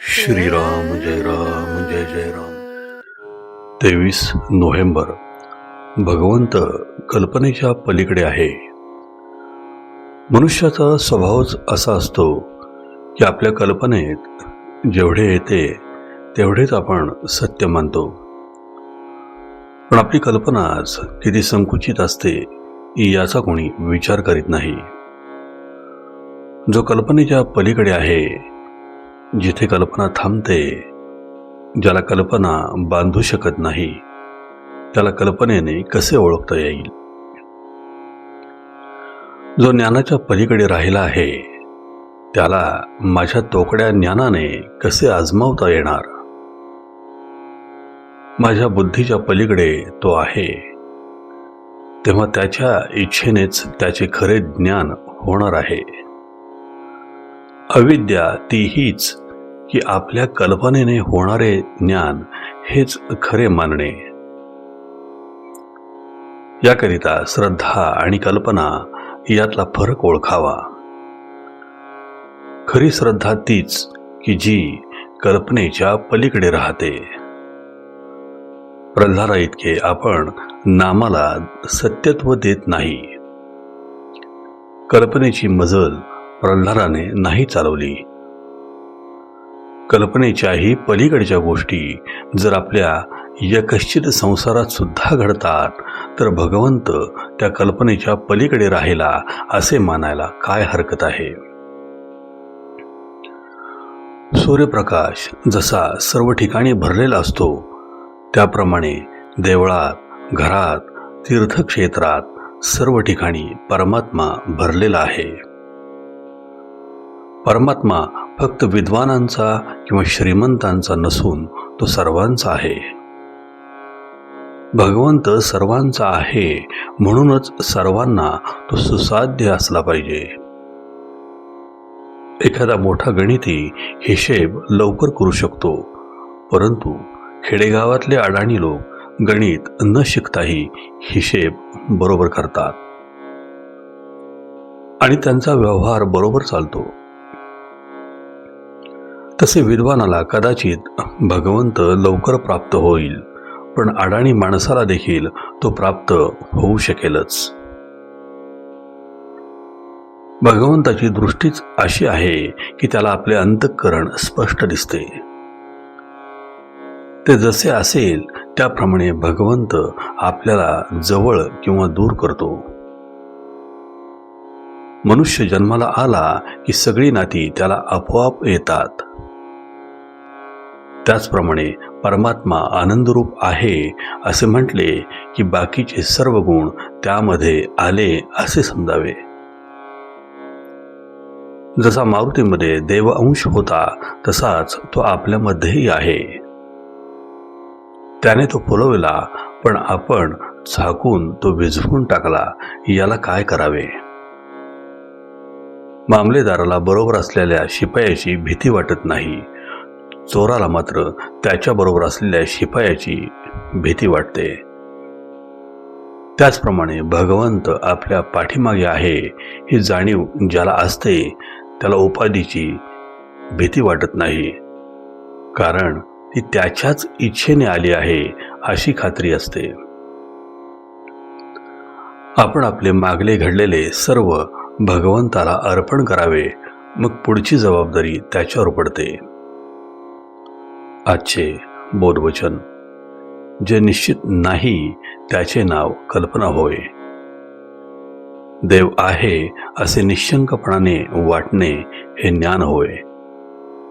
श्रीराम जय राम जय जय राम. तेवीस नोव्हेंबर. भगवंत कल्पनेच्या पलीकडे आहे. मनुष्याचा स्वभावच असा असतो की आपल्या कल्पनेत जेवढे येते तेवढेच आपण सत्य मानतो. पण आपली कल्पनाच किती संकुचित असते याचा कोणी विचार करीत नाही. जो कल्पनेच्या पलीकडे आहे जिथे कल्पना थांबते ज्याला कल्पना बांधू शकत नाही त्याला कल्पनेने कसे ओळखता येईल? जो ज्ञानाच्या पलीकडे राहिला आहे त्याला माझ्या तोकड्या ज्ञानाने कसे आजमावता येणार? माझ्या बुद्धीच्या पलीकडे तो आहे. तेव्हा त्याच्या इच्छेनेच त्याचे खरे ज्ञान होणार आहे. अविद्या ती हीच की आपल्या कल्पनेने होणारे ज्ञान हेच खरे मानणे. याकरिता श्रद्धा आणि कल्पना यातला फरक ओळखावा. खरी श्रद्धा तीच की जी कल्पनेच्या पलीकडे राहते. प्रल्हारा इतके आपण नामाला सत्यत्व देत नाही. कल्पनेची मजल प्रल्हाराने नाही चालवली. कल्पनेच्याही पलीकडच्या गोष्टी जर आपल्या यकश्चित संसारात सुद्धा घडतात तर भगवंत त्या कल्पनेच्या पलीकडे राहिला असे मानायला काय हरकत आहे? सूर्यप्रकाश जसा सर्व ठिकाणी भरलेला असतो त्याप्रमाणे देवळात घरात तीर्थक्षेत्रात सर्व ठिकाणी परमात्मा भरलेला आहे. परमात्मा फक्त विद्वानांचा किंवा श्रीमंतांचा नसून तो सर्वांचा आहे. भगवंत सर्वांचा आहे म्हणूनच सर्वांना तो सुसाध्य असला पाहिजे. एखादा मोठा गणिती हिशेब लवकर करू शकतो परंतु खेडेगावातले अडाणी लोक गणित न शिकताही हिशेब बरोबर करतात. आणि त्यांचा व्यवहार बरोबर चालतो. तसे विद्वानाला कदाचित भगवंत लवकर प्राप्त होईल पण अडाणी माणसाला देखील तो प्राप्त होऊ शकेलच. भगवंताची दृष्टीच अशी आहे की त्याला आपले अंतःकरण स्पष्ट दिसते. ते जसे असेल त्याप्रमाणे भगवंत आपल्याला जवळ किंवा दूर करतो. मनुष्य जन्माला आला की सगळी नाती त्याला आपोआप येतात. त्याचप्रमाणे परमात्मा आनंदरूप आहे असे म्हटले की बाकीचे सर्व गुण त्यामध्ये आले असे समजावे. जसा मारुतीमध्ये देव अंश होता तसाच तो आपल्यामध्येही आहे. त्याने तो फुलवला पण आपण झाकून तो विझवून टाकला. याला काय करावे? मामलेदाराला बरोबर असलेल्या शिपायाची भीती वाटत नाही. चोराला मात्र त्याच्याबरोबर असलेल्या शिपायाची भीती वाटते. त्याचप्रमाणे भगवंत आपल्या पाठीमागे आहे ही जाणीव ज्याला असते त्याला उपाधीची भीती वाटत नाही. कारण ती त्याच्याच इच्छेने आली आहे अशी खात्री असते. आपण आपले मागले घडलेले सर्व भगवंताला अर्पण करावे मग पुढची जबाबदारी त्याच्यावर पडते. आजचे बोधवचन. जे निश्चित नाही त्याचे नाव कल्पना होय. देव आहे असे निशंकपणाने वाटणे हे ज्ञान होय.